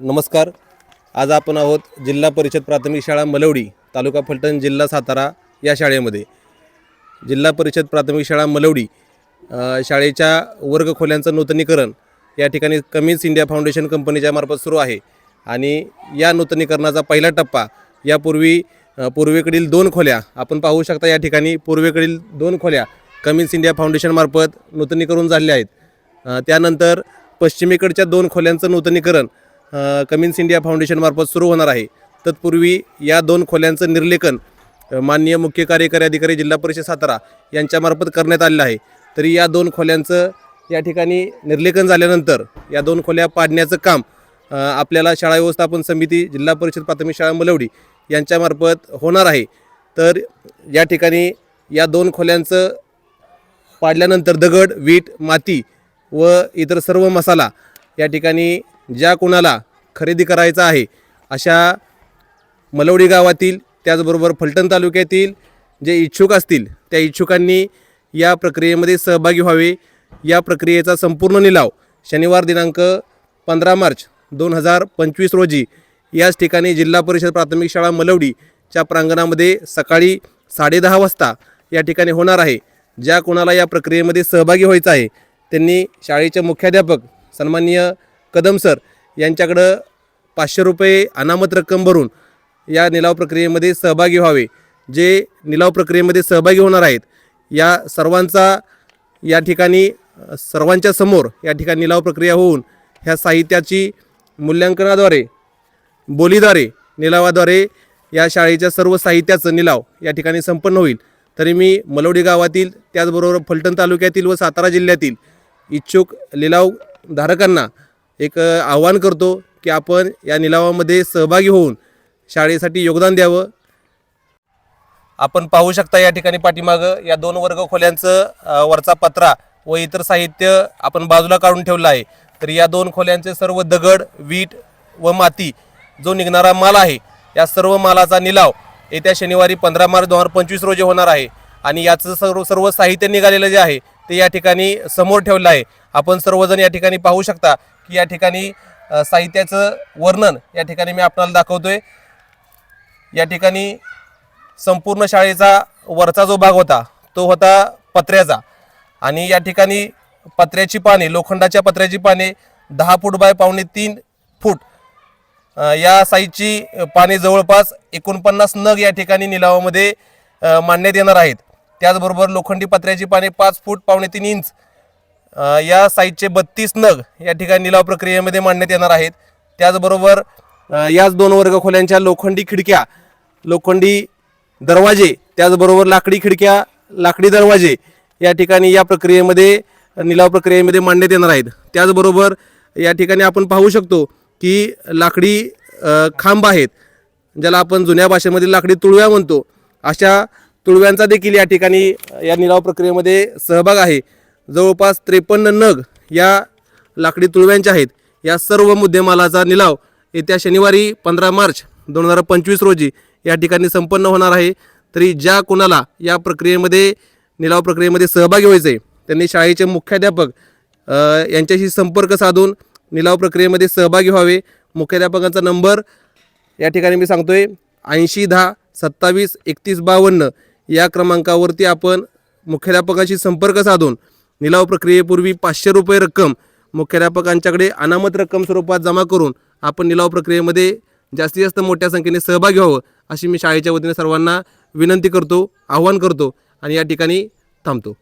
नमस्कार. आज आपण आहोत जिल्हा परिषद प्राथमिक शाळा मलवडी तालुका फलटण जिल्हा सातारा या शाळेमध्ये. जिल्हा परिषद प्राथमिक शाळा मलवडी शाळेच्या वर्गखोल्यांचं नूतनीकरण या ठिकाणी कमीन्स इंडिया फाउंडेशन कंपनीच्या मार्फत सुरू आहे. आणि या नूतनीकरणाचा पहिला टप्पा यापूर्वी पूर्वेकडील दोन खोल्या आपण पाहू शकता या ठिकाणी पूर्वेकडील दोन खोल्या कमिन्स इंडिया फाउंडेशनमार्फत नूतनीकरण झालेल्या आहेत. त्यानंतर पश्चिमेकडच्या दोन खोल्यांचं नूतनीकरण कमिन्स इंडिया फाउंडेशनमार्फत सुरू होणार आहे. तत्पूर्वी या दोन खोल्यांचं निर्लेखन माननीय मुख्य कार्यकारी अधिकारी जिल्हा परिषद सातारा यांच्यामार्फत करण्यात आलेलं आहे. तरी या दोन खोल्यांचं या ठिकाणी निर्लेखन झाल्यानंतर या दोन खोल्या पाडण्याचं काम आपल्याला शाळा व्यवस्थापन समिती जिल्हा परिषद प्राथमिक शाळा मलवडी यांच्यामार्फत होणार आहे. तर या ठिकाणी या दोन खोल्यांचं पाडल्यानंतर दगड वीट माती व इतर सर्व मसाला या ठिकाणी ज्या कोणाला खरेदी करायचा आहे अशा मलवडी गावातील त्याचबरोबर फलटण तालुक्यातील जे इच्छुक असतील त्या इच्छुकांनी या प्रक्रियेमध्ये सहभागी व्हावे. या प्रक्रियेचा संपूर्ण निलाव शनिवार दिनांक पंधरा मार्च दोन हजार पंचवीस रोजी याच ठिकाणी जिल्हा परिषद प्राथमिक शाळा मलवडीच्या प्रांगणामध्ये सकाळी साडेदहा वाजता या ठिकाणी होणार आहे. ज्या कोणाला या प्रक्रियेमध्ये सहभागी व्हायचं आहे त्यांनी शाळेचे मुख्याध्यापक सन्माननीय कदम सर यांच्याकडं पाचशे रुपये अनामत रक्कम भरून या निलाव प्रक्रियेमध्ये सहभागी व्हावे. जे निलाव प्रक्रियेमध्ये सहभागी होणार आहेत या सर्वांचा या ठिकाणी सर्वांच्या समोर या ठिकाणी निलाव प्रक्रिया होऊन ह्या साहित्याची मूल्यांकनाद्वारे बोलीद्वारे निलावाद्वारे या शाळेच्या सर्व साहित्याचं निलाव या ठिकाणी संपन्न होईल. तरी मी मलवडी गावातील त्याचबरोबर फलटण तालुक्यातील व सातारा जिल्ह्यातील इच्छुक लिलावधारकांना एक आव्हान करतो की आपण या निलावामध्ये सहभागी होऊन शाळेसाठी योगदान द्यावं. आपण पाहू शकता या ठिकाणी पाठीमागं या दोन वर्ग खोल्यांचं वरचा पत्रा व इतर साहित्य आपण बाजूला काढून ठेवलं आहे. तर या दोन खोल्यांचे सर्व दगड वीट व माती जो निघणारा माल आहे या सर्व मालाचा निलाव येत्या शनिवारी पंधरा मार्च दोन हजार पंचवीस रोजी होणार आहे. आणि याचं सर्व सर्व साहित्य निघालेलं जे आहे ते या ठिकाणी समोर ठेवलं आहे. आपण सर्वजण या ठिकाणी पाहू शकता की या ठिकाणी साहित्याचं वर्णन या ठिकाणी मी आपल्याला दाखवतोय. या ठिकाणी संपूर्ण शाळेचा वरचा जो भाग होता तो होता पत्र्याचा. आणि या ठिकाणी पत्र्याची पाने लोखंडाच्या पत्र्याची पाने दहा फूट बाय पावणे तीन फूट या साईजची पाने जवळपास एकोणपन्नास नग या ठिकाणी निलावामध्ये मांडण्यात येणार आहेत. त्याचबरोबर लोखंडी पत्र्याची पाने पाच फूट पावणे तीन इंच या साईजचे बत्तीस नग या ठिकाणी निलाव प्रक्रियेमध्ये मांडण्यात येणार आहेत. त्याचबरोबर याच दोन वर्ग खोल्यांच्या लोखंडी खिडक्या लोखंडी दरवाजे त्याचबरोबर लाकडी खिडक्या लाकडी दरवाजे या ठिकाणी या प्रक्रियेमध्ये निलाव प्रक्रियेमध्ये मांडण्यात येणार आहेत. त्याचबरोबर या ठिकाणी आपण पाहू शकतो की लाकडी खांब आहेत ज्याला आपण जुन्या भाषेमध्ये लाकडी तुळव्या म्हणतो. अशा तुळव्यांचा देखील या ठिकाणी या निलाव प्रक्रियेमध्ये सहभाग आहे. जवळपास त्रेपन्न नग या लाकडी तुळव्यांच्या आहेत. या सर्व मुद्देमालाचा निलाव येत्या शनिवारी पंधरा मार्च दोन हजार पंचवीस रोजी या ठिकाणी संपन्न होणार आहे. तरी ज्या कोणाला या प्रक्रियेमध्ये निलाव प्रक्रियेमध्ये सहभागी व्हायचे आहे, त्यांनी शाळेचे मुख्याध्यापक यांच्याशी संपर्क साधून निलाव प्रक्रियेमध्ये सहभागी व्हावे. मुख्याध्यापकांचा नंबर या ठिकाणी मी सांगतोय ऐंशी दहा सत्तावीस एकतीस बावन्न या क्रमांकावरती आपण मुख्याध्यापकांशी संपर्क साधून निलाव प्रक्रियेपूर्वी पाचशे रुपये रक्कम मुख्याध्यापकांच्याकडे अनामत रक्कम स्वरूपात जमा करून आपण निलाव प्रक्रियेमध्ये जास्तीत जास्त मोठ्या संख्येने सहभागी व्हावं अशी मी शाळेच्या वतीने सर्वांना विनंती करतो आवाहन करतो आणि या ठिकाणी थांबतो.